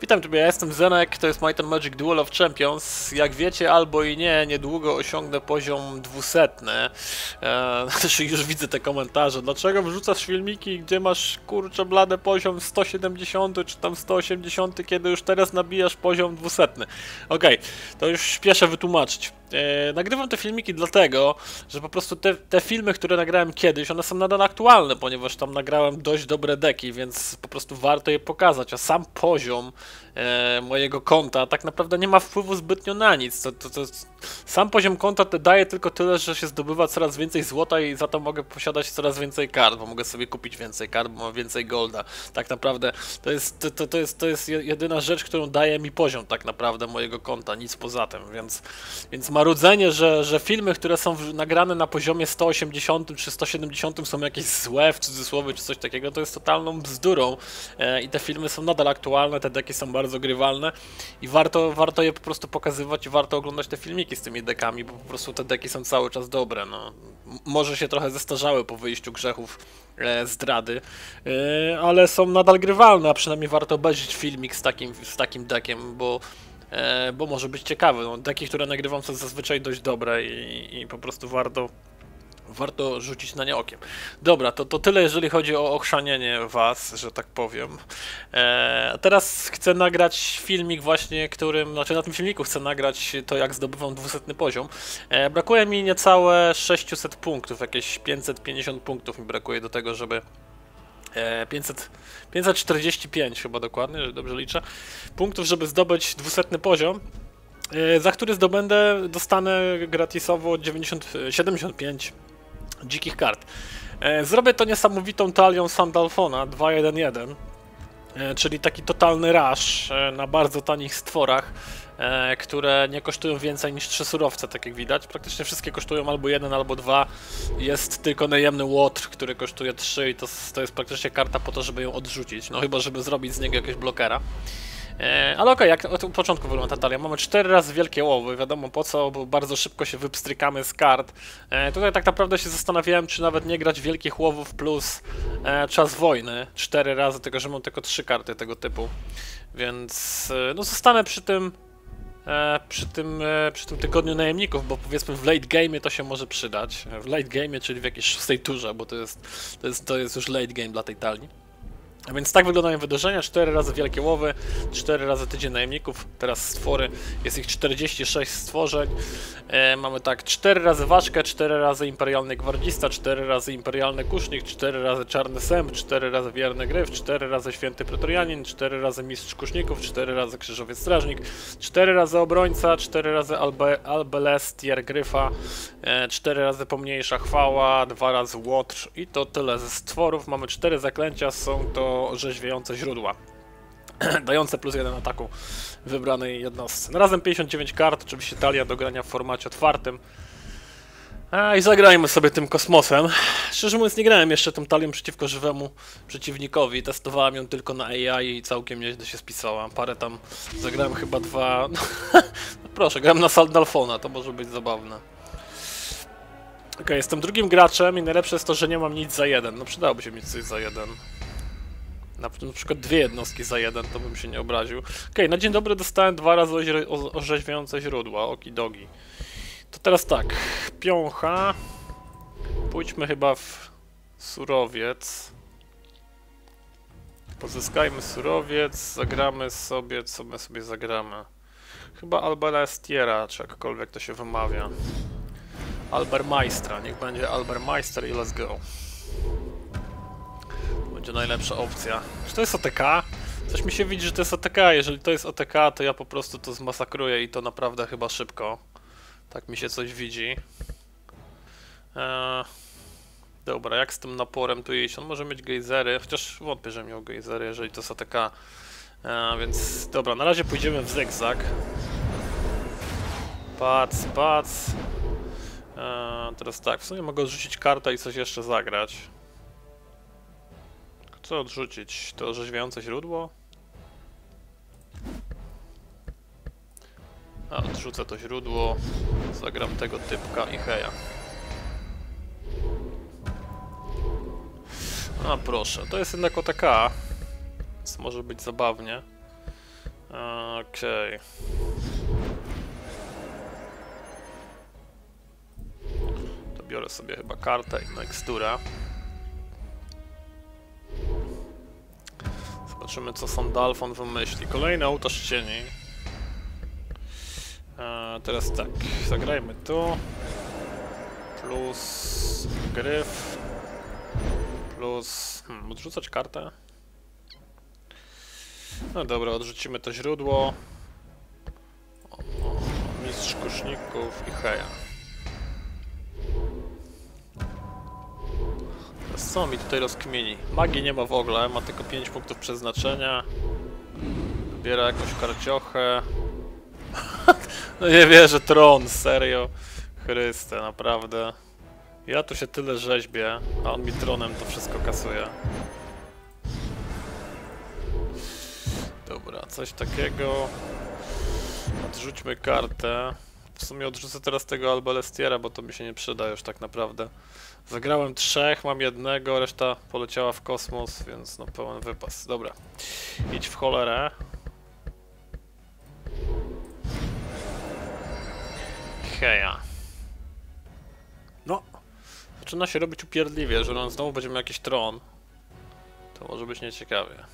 Witam Ciebie, ja jestem Zenek, to jest Might and Magic Duel of Champions. Jak wiecie albo i nie, niedługo osiągnę poziom 200. Eee, już widzę te komentarze. Dlaczego wrzucasz filmiki, gdzie masz kurczę blade poziom 170 czy tam 180, kiedy już teraz nabijasz poziom 200? Okej, okay, to już śpieszę wytłumaczyć. E, nagrywam te filmiki dlatego, że po prostu te, te, filmy, które nagrałem kiedyś, one są nadal aktualne, ponieważ tam nagrałem dość dobre deki, więc po prostu warto je pokazać, a sam poziom e, mojego konta tak naprawdę nie ma wpływu zbytnio na nic. To, to, to, sam poziom konta daje tylko tyle, że się zdobywa coraz więcej złota i za to mogę posiadać coraz więcej kart, bo mogę sobie kupić więcej kart, bo mam więcej golda. Tak naprawdę to jest, to, to, jest, to jest jedyna rzecz, którą daje mi poziom tak naprawdę mojego konta, nic poza tym, więc, więc marudzenie, że, że filmy, które są nagrane na poziomie 180 czy 170 są jakieś złe w cudzysłowie czy coś takiego, to jest totalną bzdurą e, i te filmy są nadal aktualne, te deki są bardzo grywalne i warto, warto je po prostu pokazywać i warto oglądać te filmiki z tymi dekami, bo po prostu te deki są cały czas dobre, no. Może się trochę zestarzały po wyjściu grzechów e, zdrady, e, ale są nadal grywalne, a przynajmniej warto obejrzeć filmik z takim, z takim dekiem, bo bo może być ciekawy. No, deki, które nagrywam są zazwyczaj dość dobre i, i po prostu warto warto rzucić na nie okiem. Dobra, to, to tyle jeżeli chodzi o ochrzanienie was, że tak powiem. E, teraz chcę nagrać filmik właśnie, którym, znaczy na tym filmiku chcę nagrać to jak zdobywam 200 poziom. E, brakuje mi niecałe 600 punktów, jakieś 550 punktów mi brakuje do tego, żeby 500, 545 chyba dokładnie, że dobrze liczę, punktów, żeby zdobyć 200 poziom, e, za który zdobędę, dostanę gratisowo 90, 75 dzikich kart. E, zrobię to niesamowitą talią Sandalfona 2.1.1, e, czyli taki totalny rush na bardzo tanich stworach, które nie kosztują więcej niż trzy surowce, tak jak widać. Praktycznie wszystkie kosztują albo jeden, albo dwa. Jest tylko najemny łotr, który kosztuje 3 i to, to jest praktycznie karta po to, żeby ją odrzucić. No chyba, żeby zrobić z niego jakiegoś blokera. E, ale okej, okay, jak od początku wygląda ta talia. Mamy cztery razy wielkie łowy, wiadomo po co, bo bardzo szybko się wypstrykamy z kart. E, tutaj tak naprawdę się zastanawiałem, czy nawet nie grać wielkich łowów plus e, czas wojny. Cztery razy, tylko że mam tylko trzy karty tego typu. Więc e, no zostanę przy tym e, przy tym, e, przy tym tygodniu najemników, bo powiedzmy w late game to się może przydać. W late game, czyli w jakiejś szóstej turze, bo to jest, to jest, to jest już late game dla tej talii. A więc tak wyglądają wydarzenia, 4 razy wielkie łowy, 4 razy tydzień najemników, teraz stwory, jest ich 46 stworzeń. E, mamy tak 4 razy ważkę, 4 razy imperialny gwardzista, 4 razy imperialny kusznik, 4 razy czarny sęp, 4 razy wierny gryf, 4 razy święty pretorianin, 4 razy mistrz kuszników, 4 razy krzyżowiec strażnik, 4 razy obrońca, 4 razy albe, albelestier gryfa, e, 4 razy pomniejsza chwała, 2 razy łotr i to tyle ze stworów. Mamy 4 zaklęcia, są to orzeźwiające źródła, dające plus jeden ataku wybranej jednostce. Razem 59 kart, oczywiście talia do grania w formacie otwartym. A, I zagrajmy sobie tym kosmosem. Szczerze mówiąc nie grałem jeszcze tą talią przeciwko żywemu przeciwnikowi, testowałem ją tylko na AI i całkiem nieźle się spisała. Parę tam zagrałem chyba dwa... no proszę, grałem na Saldalfona, to może być zabawne. Okay, jestem drugim graczem i najlepsze jest to, że nie mam nic za jeden. No przydałoby się mieć coś za jeden. Na, na, przykład dwie jednostki za jeden, to bym się nie obraził. Okej, okay, na dzień dobry dostałem dwa razy orzeźwiające źródła, okidogi. To teraz tak, piącha. Pójdźmy chyba w surowiec. Pozyskajmy surowiec, zagramy sobie, co my sobie zagramy. Chyba Alberestiera, czy jakkolwiek to się wymawia. Albermeistra, niech będzie Albermeister i let's go będzie najlepsza opcja. Czy to jest OTK? Coś mi się widzi, że to jest OTK. Jeżeli to jest OTK, to ja po prostu to zmasakruję i to naprawdę chyba szybko. Tak mi się coś widzi. Eee, dobra, jak z tym naporem tu iść? On może mieć gejzery, chociaż wątpię, że miał gejzery, jeżeli to jest OTK. Eee, więc dobra, na razie pójdziemy w zygzak. Pac, pac. Eee, teraz tak, w sumie mogę odrzucić kartę i coś jeszcze zagrać. Co odrzucić? To orzeźwiające źródło? A, odrzucę to źródło. Zagram tego typka i heja. A proszę, to jest jednak OTK, więc może być zabawnie. Okej. To biorę sobie chyba kartę i miksturę. Zobaczymy co Sandalfon wymyśli. Kolejny ołtarz cieni. E, teraz tak, zagrajmy tu. Plus gryf. Plus... Hmm, odrzucać kartę? No dobra, odrzucimy to źródło. O, mistrz kuszników i heja. Co mi tutaj rozkmieni? Magii nie ma w ogóle, ma tylko 5 punktów przeznaczenia. Wybiera jakąś karciochę. no nie wierzę, tron, serio. Chryste, naprawdę. Ja tu się tyle rzeźbię, a on mi tronem to wszystko kasuje. Dobra, coś takiego. Odrzućmy kartę. W sumie odrzucę teraz tego Albelestiera, bo to mi się nie przyda już tak naprawdę. Zagrałem trzech, mam jednego, reszta poleciała w kosmos, więc no pełen wypas. Dobra, idź w cholerę. Heja. No, zaczyna się robić upierdliwie, że on znowu będzie miał jakiś tron. To może być nieciekawie.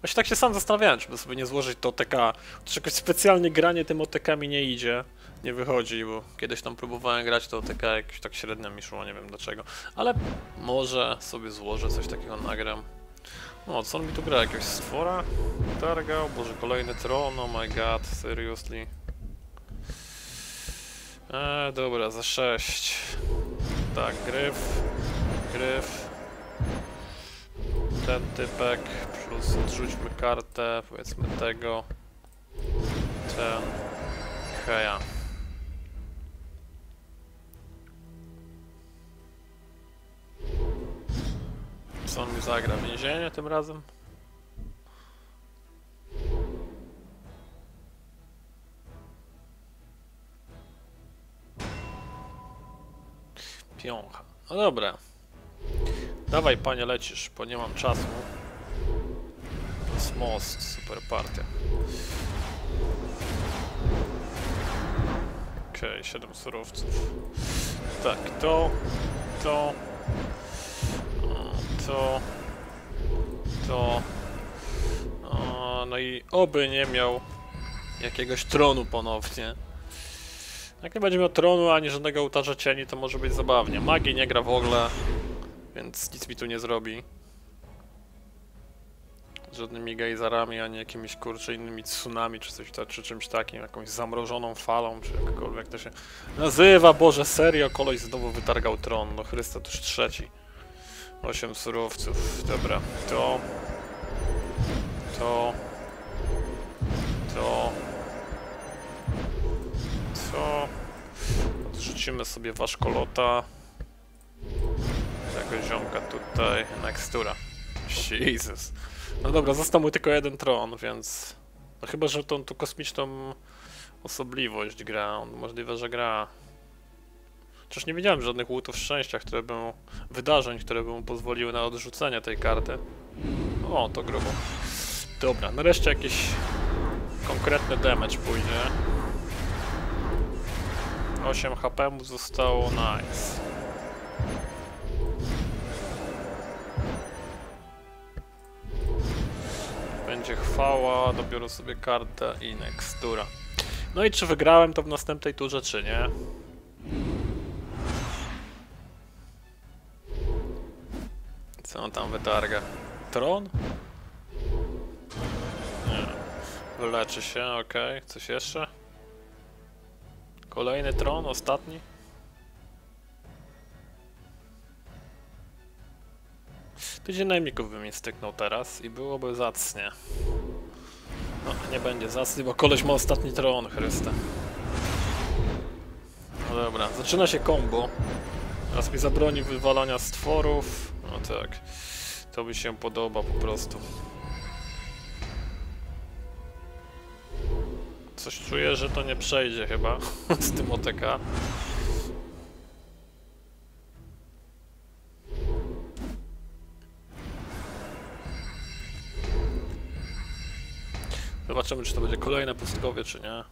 Właśnie tak się sam zastanawiałem, czy by sobie nie złożyć to OTK. Chociaż jakoś specjalnie granie tym OTK-ami nie idzie. Nie wychodzi, bo kiedyś tam próbowałem grać to OTK jakoś tak średnio mi szło, nie wiem dlaczego. Ale może sobie złożę, coś takiego nagram. No, co on mi tu gra? Jakiegoś stwora? Targał? Boże, kolejny tron, oh my god, seriously. Eee, dobra, za 6. Tak, gryf, gryf. Ten typek, plus odrzućmy kartę, powiedzmy tego. Ten. Heja. Co on mi zagra? Więzienie tym razem? Piącha. No dobra. Dawaj panie lecisz, bo nie mam czasu. To jest most, super partia. Okej, okay, 7 surowców. Tak, to, to, to, to. No i oby nie miał jakiegoś tronu ponownie. Jak nie będzie miał tronu ani żadnego ołtarza cieni, to może być zabawnie. Magii nie gra w ogóle, więc nic mi tu nie zrobi. Z żadnymi gejzarami, ani jakimiś kurczę innymi tsunami, czy coś czy czymś takim, jakąś zamrożoną falą, czy jakkolwiek to się nazywa. Boże, serio, koleś znowu wytargał tron. No Chrysta, to już trzeci. 8 surowców, dobra. To... To... To... To... Odrzucimy sobie waszkolota. Tego ziomka tutaj. Nextura. Jesus. No dobra, został mu tylko jeden tron, więc... No chyba, że tą tu kosmiczną osobliwość gra. On możliwe, że gra. Chociaż nie widziałem żadnych łutów szczęścia, które by mu... wydarzeń, które by mu pozwoliły na odrzucenie tej karty. O, to grubo. Dobra, nareszcie jakiś konkretny damage pójdzie. 8 HP mu zostało, nice. Będzie chwała, dobiorę sobie kartę i nextura. No i czy wygrałem to w następnej turze, czy nie? Co on tam wytarga? Tron? Nie. Wyleczy się, okej. Okay. Coś jeszcze? Kolejny tron, ostatni? Tydzień najemników by mi styknął teraz i byłoby zacnie. No, nie będzie zacny, bo koleś ma ostatni tron, Chryste. No dobra, zaczyna się combo. Teraz mi zabroni wywalania stworów. No tak, to mi się podoba po prostu. Coś czuję, że to nie przejdzie chyba z tym OTK. Zobaczymy, czy to będzie kolejne pustkowie, czy nie.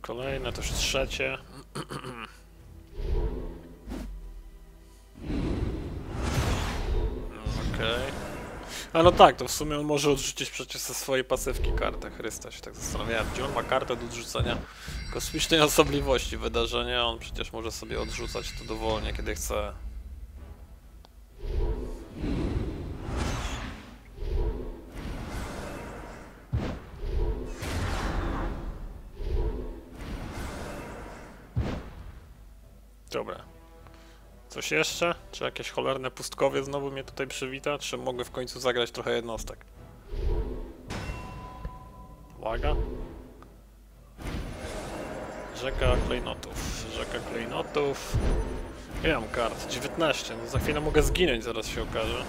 Kolejne, to już trzecie. Okej. A no tak, to w sumie on może odrzucić przecież ze swojej pasywki kartę. Chrysta się tak zastanawiałem, gdzie on ma kartę do odrzucenia kosmicznej osobliwości wydarzenia. On przecież może sobie odrzucać to dowolnie, kiedy chce. Dobra. Coś jeszcze? Czy jakieś cholerne pustkowie znowu mnie tutaj przywita? Czy mogę w końcu zagrać trochę jednostek? Uwaga. Rzeka klejnotów. Rzeka klejnotów. Ile mam kart? 19. No za chwilę mogę zginąć, zaraz się okaże.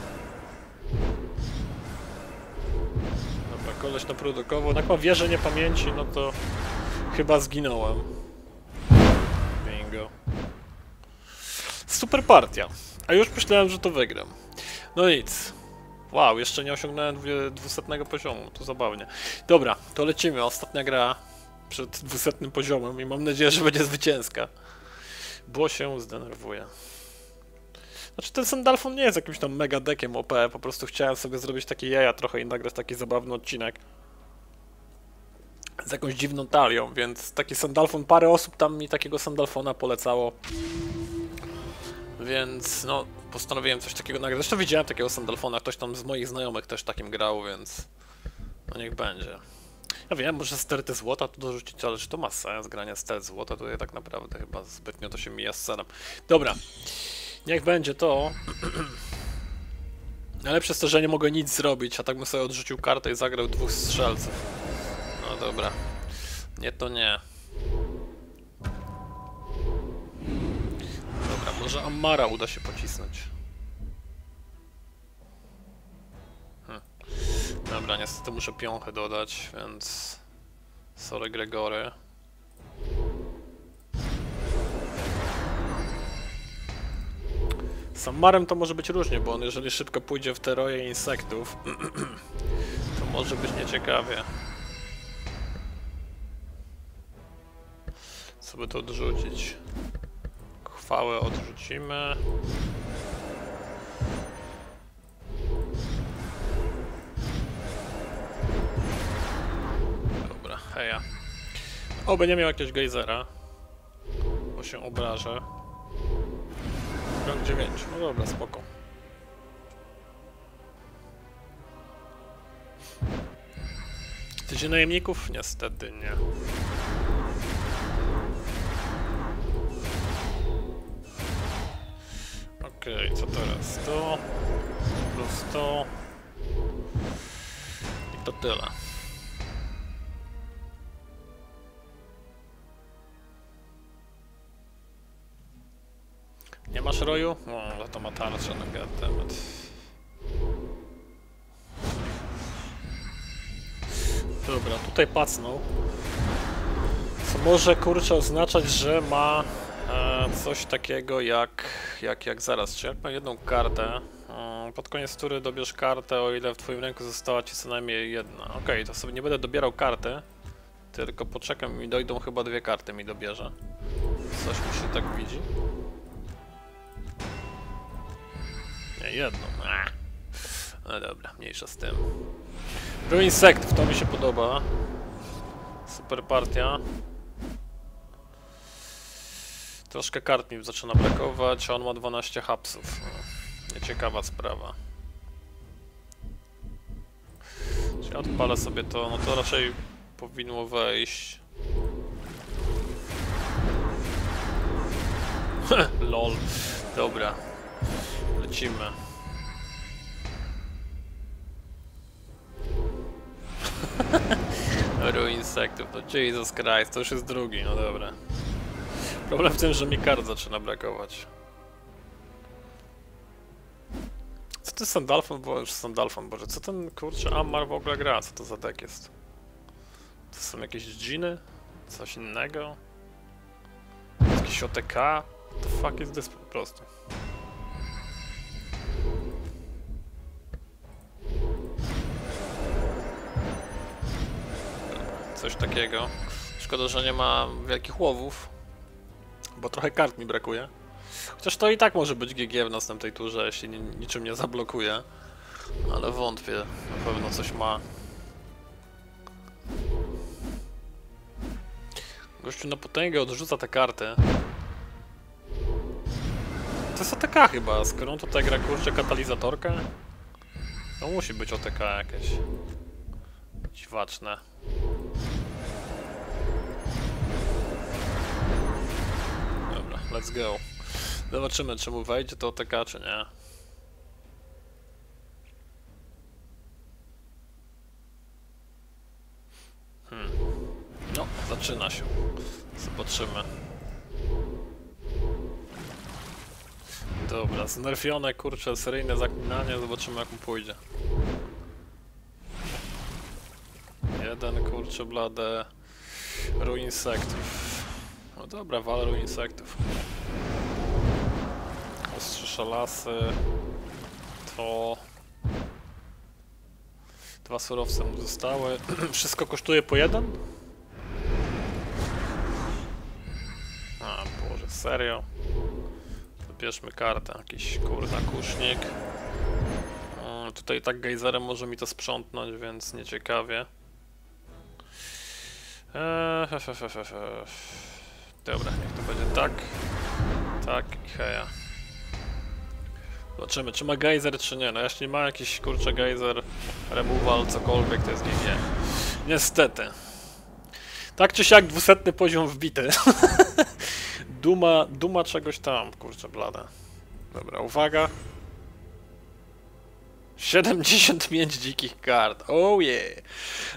Dobra, koleś naprodukował. Jak ma wieżę niepamięci, no to chyba zginąłem. Bingo. Super partia. A już myślałem, że to wygram. No nic. Wow, jeszcze nie osiągnąłem dwie- 200 poziomu, to zabawnie. Dobra, to lecimy. Ostatnia gra przed 200 poziomem i mam nadzieję, że będzie zwycięska. Bo się zdenerwuję. Znaczy ten Sandalfon nie jest jakimś tam mega deckiem OP, po prostu chciałem sobie zrobić takie jaja trochę i nagrać taki zabawny odcinek. Z jakąś dziwną talią, więc taki Sandalfon, parę osób tam mi takiego Sandalfona polecało. Więc no, postanowiłem coś takiego nagrać. Zresztą widziałem takiego Sandalfona, ktoś tam z moich znajomych też takim grał, więc no niech będzie. Ja wiem, może sterty złota tu dorzucić, ale czy to ma sens grania stert złota? Tutaj tak naprawdę chyba zbytnio to się mija z celem. Dobra, niech będzie to. Ale przez to, że nie mogę nic zrobić, a tak bym sobie odrzucił kartę i zagrał dwóch strzelców. No dobra. Nie to nie. Może Amara uda się pocisnąć. Hm. Dobra, niestety muszę piąchę dodać, więc... Sorry Gregory. Z Amarem to może być różnie, bo on jeżeli szybko pójdzie w te roje insektów, to może być nieciekawie. Co by to odrzucić? Chwałę odrzucimy. Dobra, heja. Oby nie miał jakiegoś gejzera. Bo się obrażę. Rok 9. No dobra, spoko. Tydzień najemników? Niestety nie. Co teraz? To plus to i to tyle. Nie masz roju? No, ale to ma tarczę na temat. Dobra, tutaj pacnął. Co może kurczę oznaczać, że ma coś takiego jak, jak, jak zaraz, czy jak ma jedną kartę, pod koniec tury dobierz kartę, o ile w twoim ręku została ci co najmniej jedna. Okej, to sobie nie będę dobierał karty, tylko poczekam i dojdą chyba dwie karty mi dobierze. Coś mi się tak widzi. Nie, jedną. No dobra, mniejsza z tym. Był insektów, to mi się podoba. Super partia. Troszkę kart mi zaczyna brakować, a on ma 12 hapsów. No, nieciekawa sprawa. Czyli odpalę sobie to, no to raczej powinno wejść. Lol. Dobra. Lecimy. Ruin insektów, no Jesus Christ, to już jest drugi, no dobra. Problem w tym, że mi kart zaczyna brakować. Co to jest Sandalfon? Bo już Sandalfon, boże, co ten kurczę Ammar w ogóle gra? Co to za deck jest? To są jakieś dżiny? Coś innego? Jakiś OTK? The fuck is this po prostu? coś takiego. Szkoda, że nie ma wielkich łowów, bo trochę kart mi brakuje. Chociaż to i tak może być GG w następnej turze, jeśli ni niczym nie zablokuje. Ale wątpię, na pewno coś ma. Gościu na potęgę odrzuca tę kartę. To jest OTK chyba, skoro on tutaj gra kurczę katalizatorkę. To musi być OTK jakieś. Dziwaczne. Let's go. Zobaczymy, czy mu wejdzie to OTK, czy nie. Hmm. No, zaczyna się. Zobaczymy. Dobra, znerfione, kurczę, seryjne zaklinanie, zobaczymy jak mu pójdzie. Jeden, kurczę, blade... Ruinsektów. Dobra, wal ruinsektów. Ostrze szalasy. To... Dwa surowce mu zostały. Wszystko kosztuje po jeden? A, Boże, serio? Bierzmy kartę, jakiś kurna kusznik. Tutaj tak gejzerem może mi to sprzątnąć, więc nieciekawie. Eee, he, he, he, he. Dobra, niech to będzie tak. Tak i heja. Zobaczymy, czy ma gejzer, czy nie. No jeśli ma jakiś kurczę gejzer, removal, cokolwiek, to jest GG. Niestety. Tak czy siak, dwusetny poziom wbity. Duma, duma czegoś tam, kurczę blada. Dobra, uwaga. 75 dzikich kart, oh yeah.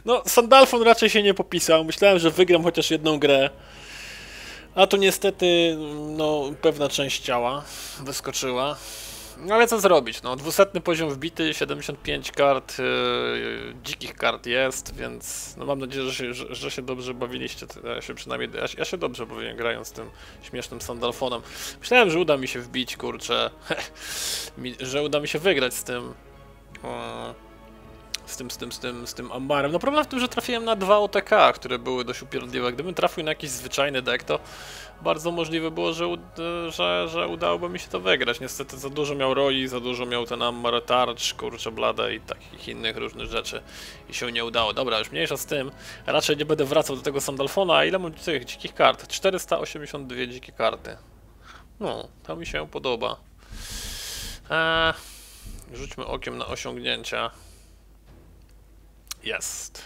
No, Sandalfon raczej się nie popisał, myślałem, że wygram chociaż jedną grę. A tu niestety, no, pewna część ciała wyskoczyła. No ale co zrobić, no, dwusetny poziom wbity, 75 kart, yy, dzikich kart jest, więc no mam nadzieję, że się, że, że się dobrze bawiliście, ja się przynajmniej, ja, ja się dobrze bawiłem grając tym śmiesznym Sandalfonem. Myślałem, że uda mi się wbić, kurczę, że uda mi się wygrać z tym, e, z tym, z tym, z tym, z tym Ambarem. No problem w tym, że trafiłem na dwa OTK, które były dość upierdliwe. Gdybym trafił na jakiś zwyczajny deck, to bardzo możliwe było, że, że, że udałoby mi się to wygrać. Niestety za dużo miał Roi, za dużo miał ten Ammar Tarcz, kurczę blade i takich innych różnych rzeczy i się nie udało. Dobra, już mniejsza z tym. Raczej nie będę wracał do tego Sandalfona. A ile mam tych dzikich kart? 482 dzikie karty. No, to mi się podoba. Eee, rzućmy okiem na osiągnięcia. Jest.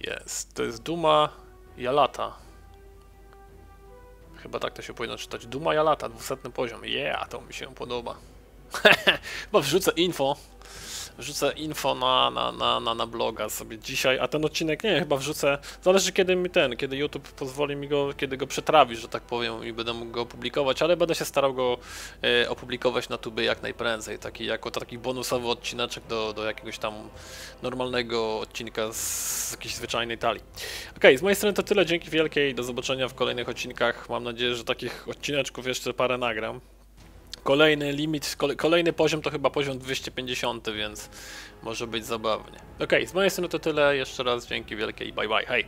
Jest. To jest Duma Jalata. Chyba tak to się powinno czytać. Duma Jalata, 200 poziom. Yeah, to mi się podoba. Chyba wrzucę info. Wrzucę info na, na, na, na, na bloga sobie dzisiaj, a ten odcinek nie, chyba wrzucę. Zależy kiedy mi ten, kiedy YouTube pozwoli mi go, kiedy go przetrawi, że tak powiem, i będę mógł go opublikować, ale będę się starał go e, opublikować na tubie jak najprędzej, taki jako taki bonusowy odcineczek do, do jakiegoś tam normalnego odcinka z, jakiejś zwyczajnej talii. Okej, z mojej strony to tyle, dzięki wielkiej, do zobaczenia w kolejnych odcinkach. Mam nadzieję, że takich odcineczków jeszcze parę nagram. Kolejny limit, kole, kolejny poziom to chyba poziom 250, więc może być zabawnie. Okej, z mojej strony to tyle. Jeszcze raz dzięki wielkie i bye bye. Hej!